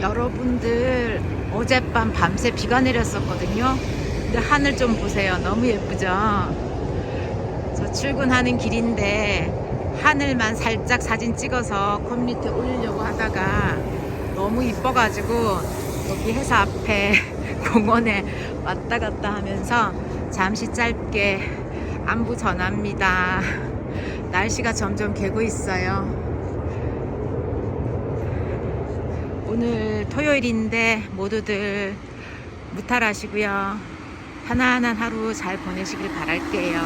여러분들 어젯밤 밤새 비가 내렸었거든요. 근데 하늘 좀 보세요. 너무 예쁘죠? 저 출근하는 길인데 하늘만 살짝 사진 찍어서 커뮤니티에 올리려고 하다가 너무 이뻐가지고 여기 회사 앞에 공원에 왔다 갔다 하면서 잠시 짧게 안부 전합니다. 날씨가 점점 개고 있어요. 오늘 토요일인데 모두들 무탈하시고요. 편안한 하루 잘 보내시길 바랄게요.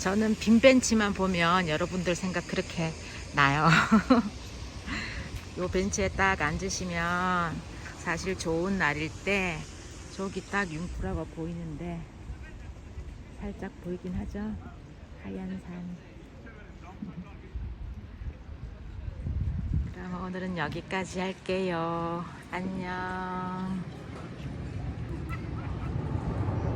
저는 빈 벤치만 보면 여러분들 생각 그렇게 나요. 요 벤치에 딱 앉으시면 사실 좋은 날일 때 저기 딱 융프라가 보이는데 살짝 보이긴 하죠. 하얀 산. 그럼 오늘은 여기까지 할게요. 안녕.